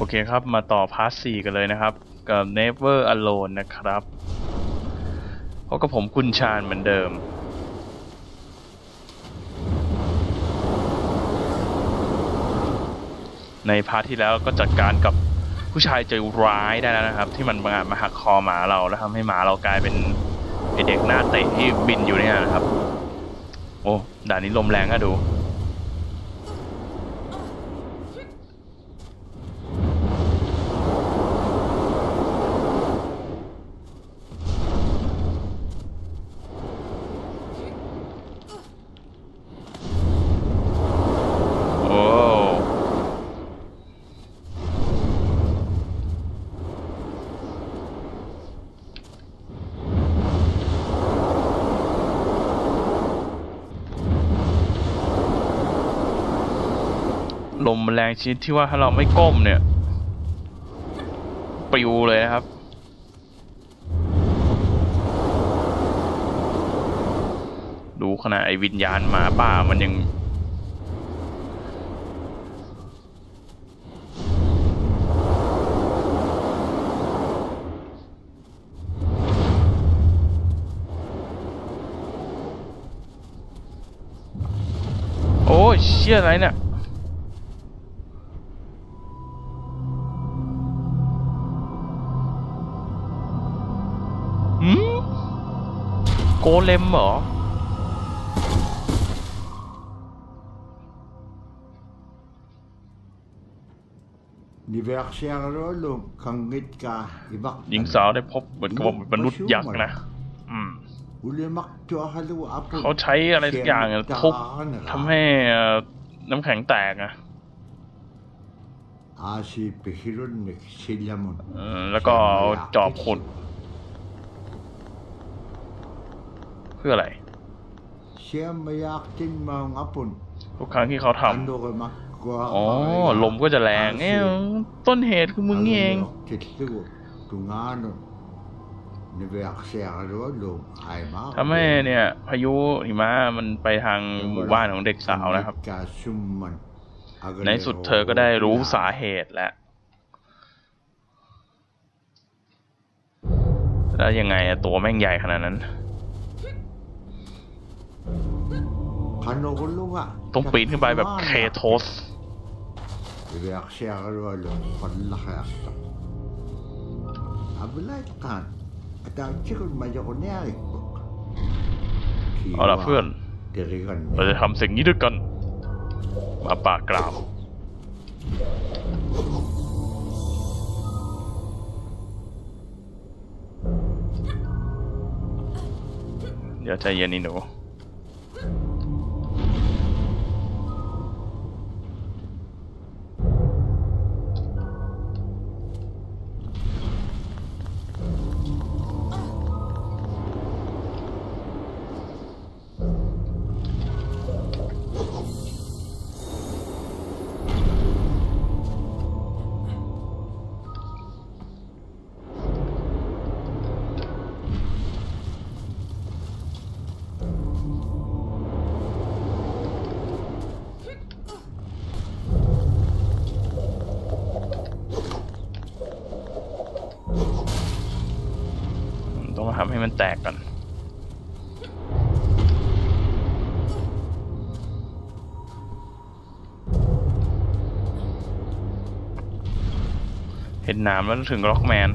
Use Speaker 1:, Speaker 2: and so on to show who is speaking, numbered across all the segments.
Speaker 1: โอเคครับ มาต่อพาร์ทสี่กันเลยนะครับ กับ Never Alone นะครับพบกับผมคุณชาญเหมือนเดิม ในพาร์ทที่แล้วก็จัดการกับผู้ชายใจร้ายได้แล้วนะครับ ที่มันมามาหักคอหมาเราแล้วทำให้หมาเรากลายเป็นไอเด็กหน้าเตะที่บินอยู่เนี่ยนะครับ โอ้ด่านนี้ลมแรงอะดู โอ้ ลมมันแรงชิดที่ว่าถ้าเราไม่ก้มเนี่ยปลิวเลยนะครับ ดูขนาดไอ้วิญญาณหมาป่ามันยังโอ้ยเชี่ยอะไรเนี่ย เลมเหรอ
Speaker 2: Niversiarolum kangitka ibak
Speaker 1: หญิงสาวได้พบเหมือนกับว่ามนุษย์ยักษ์นะอืม
Speaker 2: ulemak tuahalu apu
Speaker 1: เขาใช้อะไรสักอย่างอะทุบทำให้เอ่อน้ำแข็งแตกอะ
Speaker 2: asi pehirun mek silamun
Speaker 1: เออแล้วก็เอาจอบขุด เพื่ออะไร
Speaker 2: siam mayak tin maung apun
Speaker 1: ทุกครั้งที่เขาท
Speaker 2: ando ke mak kwa ำ
Speaker 1: อ๋อ ลมก็จะแรงเอ้ยต้นเหตุคือมึงนี่เอง
Speaker 2: titlu tungano niversiarolum ai ma
Speaker 1: ทำให้เนี่ย พายุหิมะมันไปทางหมู่บ้านของเด็กสาวนะครับ
Speaker 2: summan
Speaker 1: ในสุดเธอก็ได้รู้สาเหตุแล้วแล้วยังไงอะตัวแม่งใหญ่ขนาดนั้น
Speaker 2: kanogulunga
Speaker 1: ต้องปีนขึ้นไปแบบเคโทส
Speaker 2: Reaksiyarolum pallakayasta. Abulay kan. At ang chikon mayo ko niya ikbuk.
Speaker 1: เอาล่ะเพื่อน
Speaker 2: Dirigan
Speaker 1: เราจะทำสิ่งนี้ด้วยกัน มาปากกล่าวเดี๋ยวใจเย็นนี่หนู ให้มันแตกก่อนเห็นหนามแล้วถึงล็อกแมน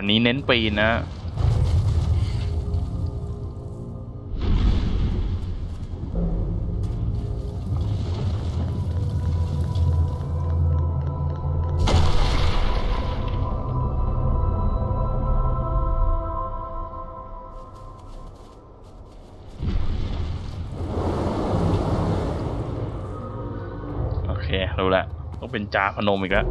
Speaker 1: านนี้เน้นปีนนะโอเครู้แล้วต้องเป็นจาพนมอีกแล้ว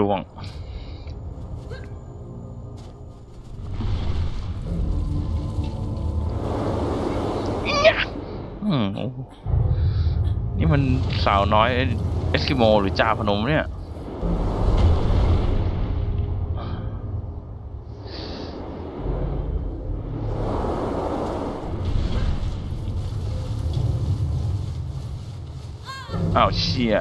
Speaker 1: ล่วงอียาอืมโอ้โหนี่มันสาวน้อย เอสกิโม หรือจาพนมเนี่ย อ้าวเชี่ย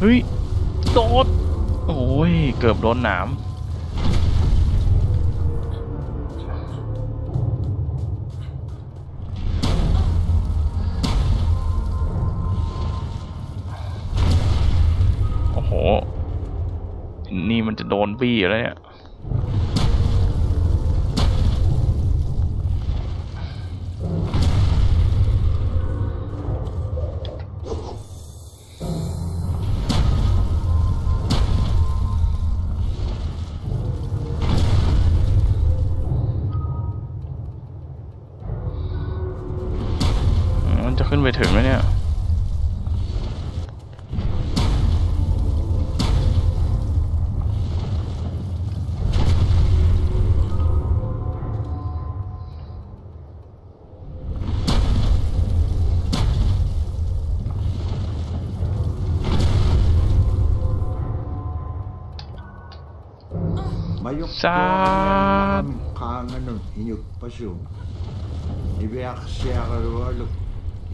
Speaker 1: เฮ้ยโดดโอ้ย เกือบโดนหนามโอ้โห นี่มันจะโดนบี้แล้วเนี่ย
Speaker 2: Saat. Kaanganun inyukpasum. Ibiaksiakarualuk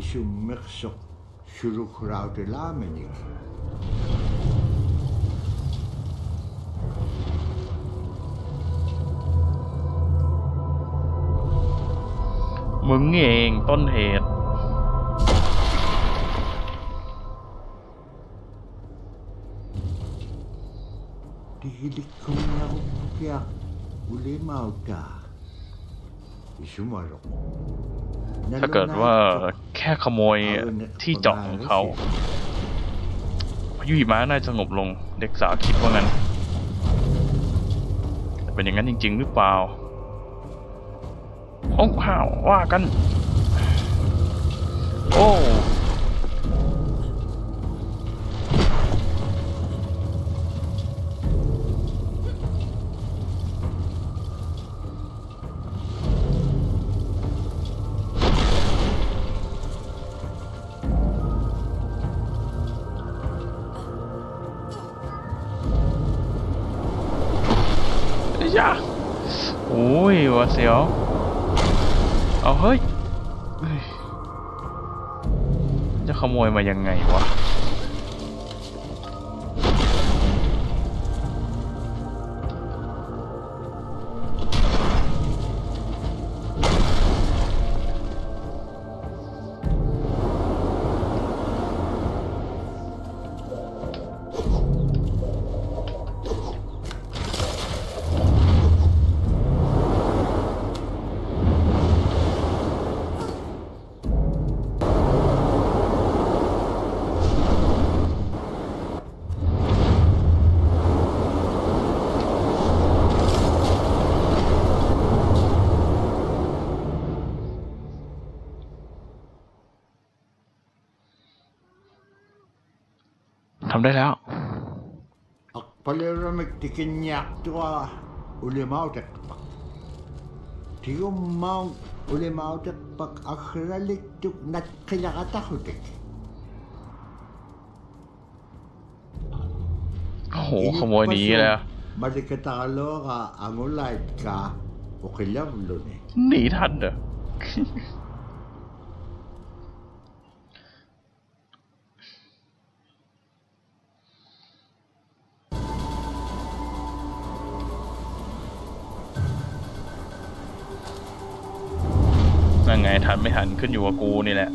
Speaker 2: isummiksok surukrautilaamenik. Mừng ngàn tôn hệt ka. Isumarok.
Speaker 1: ถ้าเกิดว่าแค่ขโมยที่เจาะของเขาพายุหิมะน่าจะสงบลง เด็กสาวคิดว่างั้นแต่เป็นอย่างนั้นจริง ๆ หรือเปล่าโอ้ว้าวว่ากัน โอ้ ยะโอ้ยว่าดเสียว เอาเฮ้ยจะขโมยมายังไงวะ ได้แล้ว
Speaker 2: Ak paliramik tikinyak tua uli mau tekpak. Tigum mau uli mau tekpak akralik tuk nat kayakatahutik.
Speaker 1: โอ้โหขโมยหนีเลยอะ
Speaker 2: Marikatalo ka angulay ka o kilavlo ni.
Speaker 1: หนีทันเหรอ นไม่ทันขึ้นอยู่กับกูนี่แหละ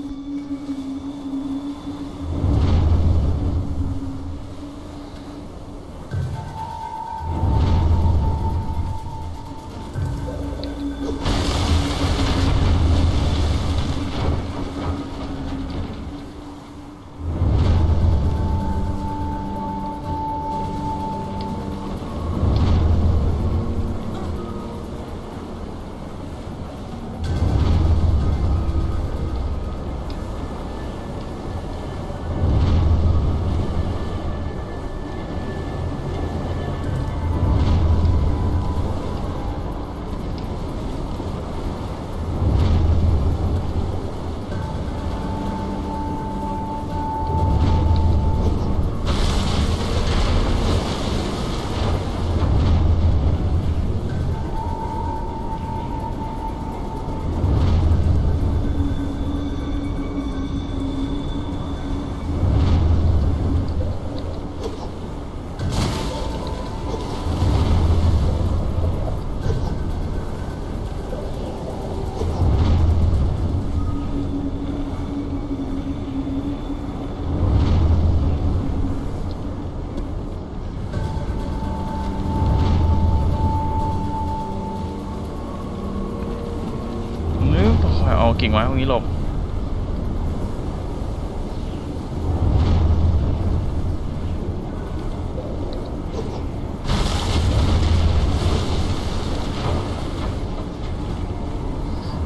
Speaker 1: เอากิ่งไม้พวกนี้หลบ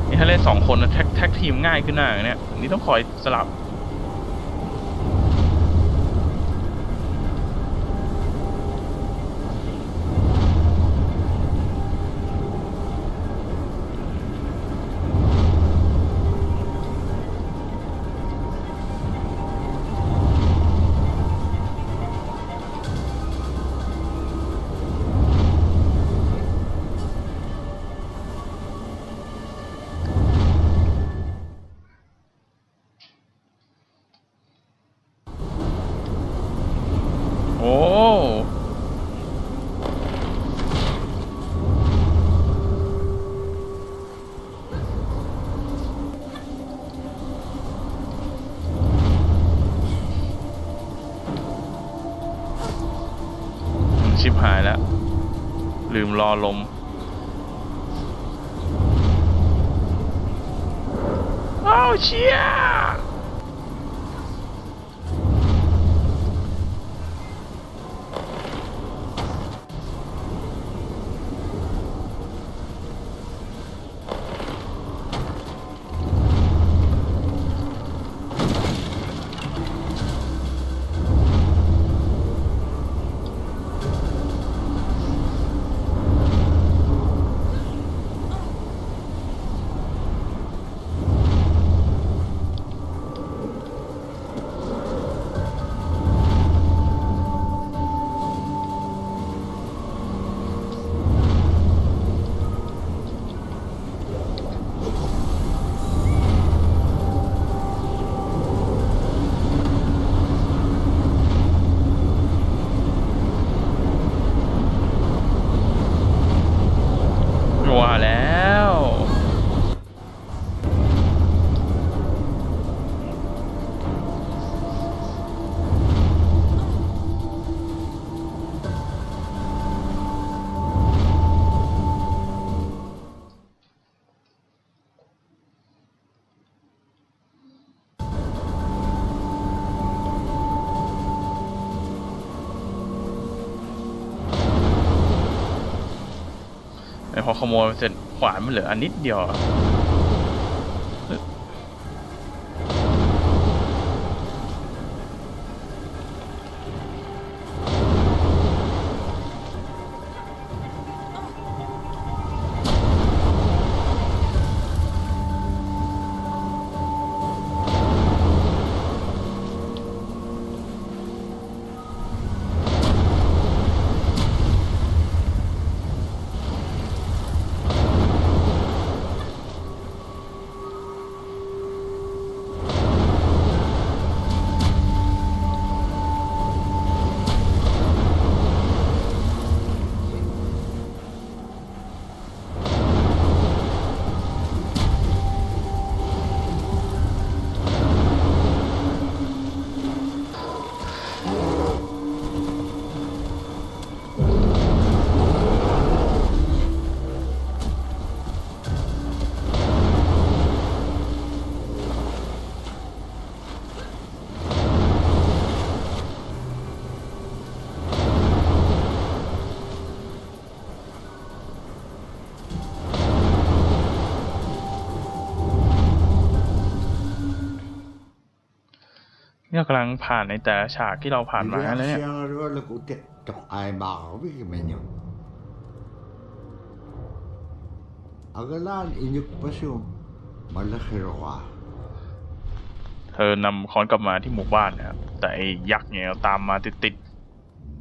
Speaker 1: นี่ถ้าเล่นสองคนแท็กแท็กทีมง่ายขึ้นหน้าเนี่ยนนี่ต้องคอยสลับ รอลมอ้าวเชีย ขโมยเสร็จขวานมันเหลืออันนิดเดียว ลังผ่านในแต่ละฉากที่เราผ่านมาแล้วเนี่ย
Speaker 2: Reaksiyang rola ko tek tok ay makawi menyo. Agalan inyuk pasyo malaki roka.
Speaker 1: เธอนำค้อนกลับมาที่หมู่บ้านนะครับ แต่ไอ้ยักษ์เนี่ยตามมาติด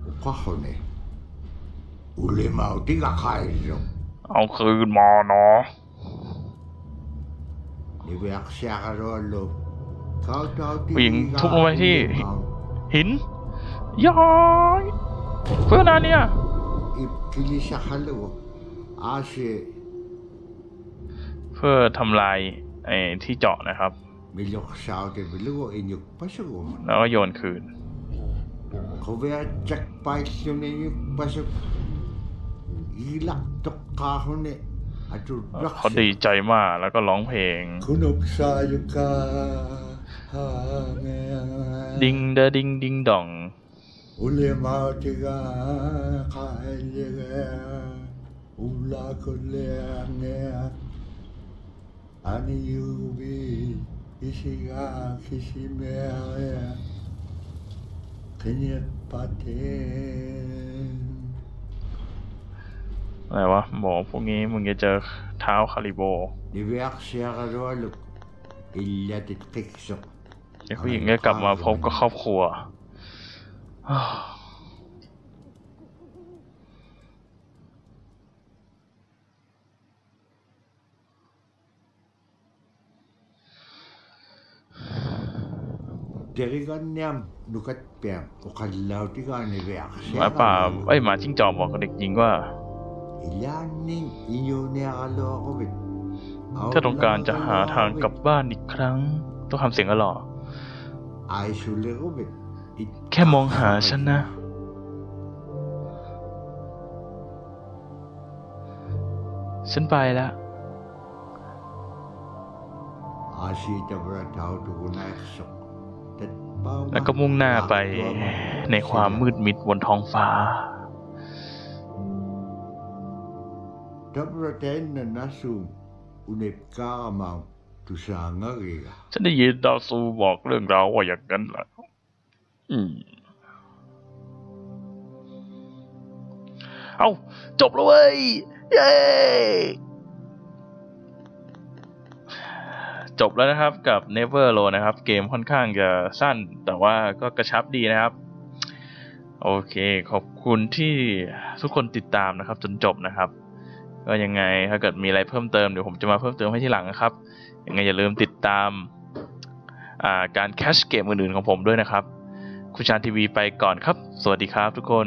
Speaker 2: Ukahone. Uli mau tiga kairo.
Speaker 1: ๆเอาคืนมาเนาะ ผู้หญิงทุบลงไปที่ หินย้อยเพื่อนานเนี่ยเพื่อทำลายไอ้ที่เจาะนะครับ
Speaker 2: แล้วก็โย
Speaker 1: นคืนเขาเวจักไปเสียงในยุคปั
Speaker 2: สอีลักตกคาเขา
Speaker 1: เนี่ยเขาดีใจมากแล้วก็ร้องเพลง
Speaker 2: คุณอบซายุกา
Speaker 1: ดิงเดอดิงดิงดอง
Speaker 2: Uli mau tiga kailiga. Ula kuliangnya. Ani yubi. Isiga kisimea. Kenyat paten.
Speaker 1: อะไรวะบอกพวกนี้มึงจะเจอเท้าคาริโบ
Speaker 2: Reaksya ka rolok. Illa titkikso.
Speaker 1: เด็กผู้หญิงก็กลับมาพบกับครอบครัว
Speaker 2: Derigan niyam. Nukat piyam. Ukadlaw tiga ni reaksya.
Speaker 1: หมาป่าไอ้ยหมาจิ้งจอกบอกกับเด็กหญิงว่า ถ้าต้องการจะหาทางกลับบ้านอีกครั้ง ต้องทำเสียงกระหล่อ
Speaker 2: Ay suli ko bit.
Speaker 1: แค่มองหาฉันนะ ฉันไปแล้ว
Speaker 2: Asita bra tao to ko na eksok. Tat pa
Speaker 1: แล้วก็มุ่งหน้าไปในความมืดมิดบนท้องฟ้า
Speaker 2: Tabra ten na nasu. Unip ka ma tu sa nga riga.
Speaker 1: ฉันได้ยินดาวซูบอกเรื่องราวว่าอย่างนั้นแหละอืม เอาจบแล้วเว้ย เย้จบแล้วนะครับกับ Never Alone นะครับ เกมค่อนข้างจะสั้น แต่ว่าก็กระชับดีนะครับ โอเค ขอบคุณที่ทุกคนติดตามนะครับ จนจบนะครับ ก็ยังไงถ้าเกิดมีอะไรเพิ่มเติมเดี๋ยวผมจะมาเพิ่มเติมให้ที่หลังนะครับยังไงอย่าลืมติดตามการแคชเกมอื่นๆของผมด้วยนะครับ คุณชาญทีวีไปก่อนครับ สวัสดีครับทุกคน